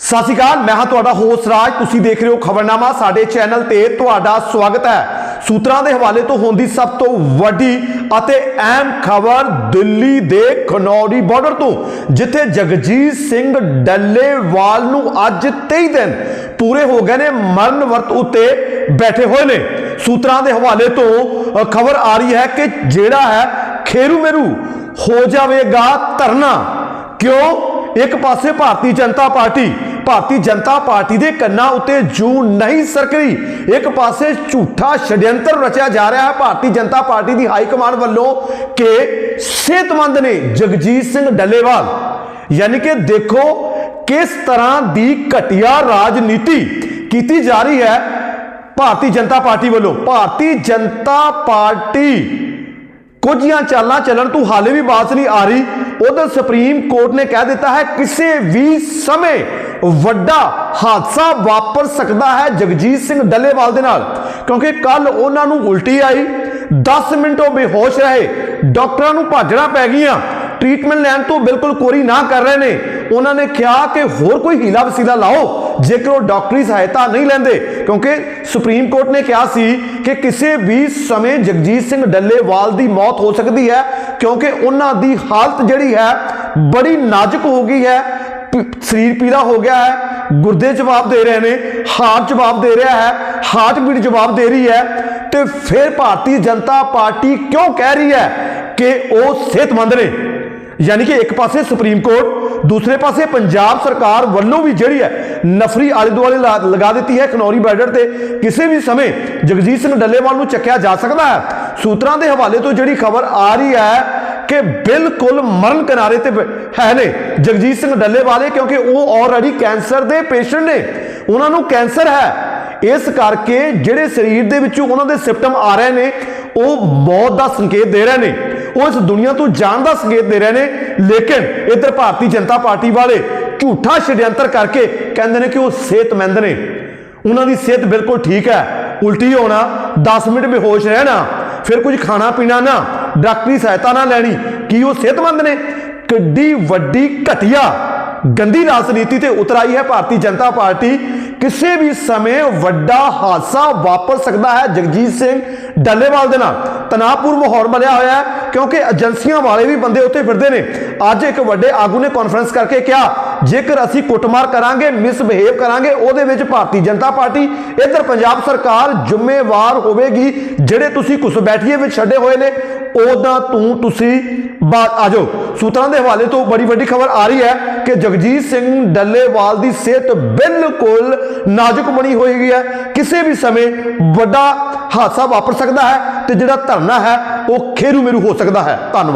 ਸਤਿ ਸ਼੍ਰੀ ਅਕਾਲ, ਮੈਂ ਹਾਂ ਤੁਹਾਡਾ ਹੋਸਟ ਰਾਜ। ਤੁਸੀਂ ਦੇਖ ਰਹੇ ਹੋ ਖਬਰਨਾਮਾ, ਸਾਡੇ ਚੈਨਲ ਤੇ ਤੁਹਾਡਾ ਸਵਾਗਤ ਹੈ। ਸੂਤਰਾਂ ਦੇ ਹਵਾਲੇ ਤੋਂ ਹੁੰਦੀ ਸਭ ਤੋਂ ਵੱਡੀ ਅਤੇ ਅਹਿਮ ਖਬਰ ਦਿੱਲੀ ਦੇ ਖਨੌਰੀ ਬਾਰਡਰ ਤੋਂ, ਜਿੱਥੇ ਜਗਜੀਤ ਸਿੰਘ ਡੱਲੇਵਾਲ ਨੂੰ ਅੱਜ 23 ਦਿਨ ਪੂਰੇ ਹੋ ਗਏ ਨੇ, ਮਰਨ ਵਰਤ ਉੱਤੇ ਬੈਠੇ ਹੋਏ ਨੇ। ਸੂਤਰਾਂ ਦੇ ਹਵਾਲੇ ਤੋਂ ਖਬਰ ਆ ਰਹੀ ਹੈ ਕਿ ਜਿਹੜਾ ਹੈ ਖੇਰੂ ਮੇਰੂ, ਹੋ ਜਾਵੇਗਾ ਧਰਨਾ। ਕਿਉਂ? ਇੱਕ ਪਾਸੇ ਭਾਰਤੀ ਜਨਤਾ ਪਾਰਟੀ ਭਾਰਤੀ ਜਨਤਾ ਪਾਰਟੀ ਦੇ ਕੰਨਾਂ ਉੱਤੇ ਜੂ ਨਹੀਂ ਸਰਕਰੀ। ਇੱਕ ਪਾਸੇ ਝੂਠਾ ਛੜਯੰਤਰ ਰਚਿਆ ਜਾ ਰਿਹਾ ਹੈ। ਭਾਰਤੀ ਜਨਤਾ ਪਾਰਟੀ ਦੀ ਹਾਈ ਕਮਾਂਡ ਵੱਲੋਂ ਕਿ ਸਿਹਤਮੰਦ ਨੇ ਜਗਜੀਤ ਸਿੰਘ ਡੱਲੇਵਾਲ। ਯਾਨੀ ਕਿ ਦੇਖੋ ਕਿਸ ਤਰ੍ਹਾਂ ਦੀ ਘਟੀਆ ਰਾਜਨੀਤੀ ਕੀਤੀ ਜਾ ਰਹੀ ਹੈ ਭਾਰਤੀ ਜਨਤਾ ਪਾਰਟੀ ਵੱਲੋਂ। ਭਾਰਤੀ ਜਨਤਾ ਪਾਰਟੀ ਕੁਝੀਆਂ ਚਾਲਾਂ ਚੱਲਣ ਤੋਂ ਹਾਲੇ ਵੀ ਬਾਤ ਨਹੀਂ ਆ ਰਹੀ। ਉਧਰ ਸੁਪਰੀਮ ਕੋਰਟ ਨੇ ਕਹਿ ਦਿੱਤਾ ਹੈ, ਕਿਸੇ ਵੀ ਸਮੇਂ ਵੱਡਾ ਹਾਦਸਾ ਵਾਪਰ ਸਕਦਾ ਹੈ ਜਗਜੀਤ ਸਿੰਘ ਡੱਲੇਵਾਲ ਦੇ ਨਾਲ। ਕਿਉਂਕਿ ਕੱਲ ਉਹਨਾਂ ਨੂੰ ਉਲਟੀ ਆਈ 10 ਮਿੰਟ ਉਹ ਬੇਹੋਸ਼ ਰਹੇ, ਡਾਕਟਰਾਂ ਨੂੰ ਭਾਜਣਾ ਪੈ ਗਈਆਂ, ਟ੍ਰੀਟਮੈਂਟ ਲੈਣ ਤੋਂ ਬਿਲਕੁਲ ਕੋਰੀ ਨਾ ਕਰ ਰਹੇ ਨੇ। ਉਹਨਾਂ ਨੇ ਕਿਹਾ ਕਿ ਹੋਰ ਕੋਈ ਹੀਲਾ ਵਸੀਲਾ ਲਾਓ, ਜੇਕਰ ਉਹ ਡਾਕਟਰੀ ਸਹਾਇਤਾ ਨਹੀਂ ਲੈਂਦੇ। ਕਿਉਂਕਿ ਸੁਪਰੀਮ ਕੋਰਟ ਨੇ ਕਿਹਾ ਸੀ ਕਿ ਕਿਸੇ ਵੀ ਸਮੇਂ ਜਗਜੀਤ ਸਿੰਘ ਡੱਲੇਵਾਲ ਦੀ ਮੌਤ ਹੋ ਸਕਦੀ ਹੈ ਕਿਉਂਕਿ ਉਹਨਾਂ ਦੀ ਹਾਲਤ ਜਿਹੜੀ ਹੈ ਬੜੀ ਨਾਜ਼ੁਕ ਹੋ ਗਈ ਹੈ। ਸਰੀਰ ਪੀਲਾ ਹੋ ਗਿਆ ਹੈ। ਗੁਰਦੇ ਜਵਾਬ ਦੇ ਰਹੇ ਨੇ ਹਾਰਟ ਜਵਾਬ ਦੇ ਰਿਹਾ ਹੈ ਹਾਰਟ ਬੀਟ ਜਵਾਬ ਦੇ ਰਹੀ ਹੈ। ਤੇ ਫਿਰ ਭਾਰਤੀ ਜਨਤਾ ਪਾਰਟੀ ਕਿਉਂ ਕਹਿ ਰਹੀ ਹੈ ਕਿ ਉਹ ਸਿਹਤਮੰਦ ਨੇ? ਯਾਨੀ ਕਿ ਇੱਕ ਪਾਸੇ ਸੁਪਰੀਮ ਕੋਰਟ, ਦੂਸਰੇ ਪਾਸੇ ਪੰਜਾਬ ਸਰਕਾਰ ਵੱਲੋਂ ਵੀ ਜਿਹੜੀ ਹੈ ਨਫਰੀ ਆਲੇ ਦੁਆਲੇ ਲਾ- ਲਗਾ ਦਿੱਤੀ ਹੈ ਖਨੌਰੀ ਬਾਰਡਰ ਤੇ। ਕਿਸੇ ਵੀ ਸਮੇਂ ਜਗਜੀਤ ਸਿੰਘ ਡੱਲੇਵਾਲ ਨੂੰ ਚੱਕਿਆ ਜਾ ਸਕਦਾ ਹੈ। ਸੂਤਰਾਂ ਦੇ ਹਵਾਲੇ ਤੋਂ ਜਿਹੜੀ ਖਬਰ ਆ ਰਹੀ ਹੈ ਕਿ ਬਿਲਕੁਲ ਮਰਨ ਕਿਨਾਰੇ ਤੇ ਬ- ਹੈ ਨੇ ਜਗਜੀਤ ਸਿੰਘ ਡੱਲੇਵਾਲੇ ਕਿਉਂਕਿ ਉਹ ਆਲਰੇਡੀ ਕੈਂਸਰ ਦੇ ਪੇਸ਼ੈਂਟ ਨੇ। ਉਹਨਾਂ ਨੂੰ ਕੈਂਸਰ ਹੈ। ਇਸ ਕਰਕੇ ਜਿਹੜੇ ਸਰੀਰ ਦੇ ਵਿੱਚੋਂ ਉਹਨਾਂ ਦੇ ਸਿੰਪਟਮ ਆ ਰਹੇ ਨੇ, ਉਹ ਮੌਤ ਦਾ ਸੰਕੇਤ ਦੇ ਰਹੇ ਨੇ। ਉਹ ਇਸ ਦੁਨੀਆ ਤੋਂ ਜਾਣ ਦਾ ਸੰਕੇਤ ਦੇ ਰਹੇ ਨੇ। ਲੇਕਿਨ ਇੱਧਰ ਭਾਰਤੀ ਜਨਤਾ ਪਾਰਟੀ ਵਾਲੇ ਝੂਠਾ ਛੜਯੰਤਰ ਕਰਕੇ ਕਹਿੰਦੇ ਨੇ ਕਿ ਉਹ ਸਿਹਤਮੰਦ ਨੇ। ਉਹਨਾਂ ਦੀ ਸਿਹਤ ਬਿਲਕੁਲ ਠੀਕ ਹੈ। ਉਲਟੀ ਹੋਣਾ 10 ਮਿੰਟ ਬੇਹੋਸ਼ ਰਹਿਣਾ, ਫਿਰ ਕੁਝ ਖਾਣਾ ਪੀਣਾ ਨਾ, ਡਾਕਟਰੀ ਸਹਾਇਤਾ ਨਾ ਲੈਣੀ, ਕੀ ਉਹ ਸਿਹਤਮੰਦ ਨੇ? ਕਿੱਡੀ ਵੱਡੀ ਘਟੀਆ, ਗੰਦੀ ਰਾਜਨੀਤੀ ਤੇ ਉਤਰਾਈ ਹੈ ਭਾਰਤੀ ਜਨਤਾ ਪਾਰਟੀ। ਕਿਸੇ ਵੀ ਸਮੇਂ ਵੱਡਾ ਹਾਦਸਾ ਵਾਪਰ ਸਕਦਾ ਹੈ ਜਗਜੀਤ ਸਿੰਘ ਡੱਲੇਵਾਲ ਦੇ ਨਾਲ। ਤਣਾਅਪੂਰਨ ਮਾਹੌਲ ਬਣਿਆ ਹੋਇਆ ਹੈ। ਕਿਉਂਕਿ ਏਜੰਸੀਆਂ ਵਾਲੇ ਵੀ ਬੰਦੇ ਉੱਥੇ ਫਿਰਦੇ ਨੇ। ਅੱਜ ਇੱਕ ਵੱਡੇ ਆਗੂ ਨੇ ਕਾਨਫਰੰਸ ਕਰਕੇ ਕਿਹਾ, ਜੇਕਰ ਅਸੀਂ ਕੁੱਟਮਾਰ ਕਰਾਂਗੇ ਮਿਸਬਿਹੇਵ ਕਰਾਂਗੇ, ਉਹਦੇ ਵਿੱਚ ਭਾਰਤੀ ਜਨਤਾ ਪਾਰਟੀ, ਇੱਧਰ ਪੰਜਾਬ ਸਰਕਾਰ ਜ਼ਿੰਮੇਵਾਰ ਹੋਵੇਗੀ, ਜਿਹੜੇ ਤੁਸੀਂ ਕੁਸ ਬੈਠੀਏ ਵਿੱਚ ਛੱਡੇ ਹੋਏ ਨੇ। ਉਹਦਾ ਤੂੰ ਤੁਸੀਂ ਬਾਤ ਆਜੋ ਸੂਤਰਾਂ ਦੇ ਹਵਾਲੇ ਤੋਂ ਬੜੀ ਵੱਡੀ ਖਬਰ ਆ ਰਹੀ ਹੈ ਕਿ ਜਗਜੀਤ ਸਿੰਘ ਡੱਲੇਵਾਲ ਦੀ ਸਿਹਤ ਬਿਲਕੁਲ ਨਾਜ਼ੁਕ ਬਣੀ ਹੋਈ ਹੈ। ਕਿਸੇ ਵੀ ਸਮੇਂ ਵੱਡਾ ਹਾਦਸਾ ਵਾਪਰ ਸਕਦਾ ਹੈ ਤੇ ਜਿਹੜਾ ਧਰਨਾ ਹੈ, ਉਹ ਖੇਰੂ ਮੇਰੂ ਹੋ ਸਕਦਾ ਹੈ। ਧੰਨਵਾਦ।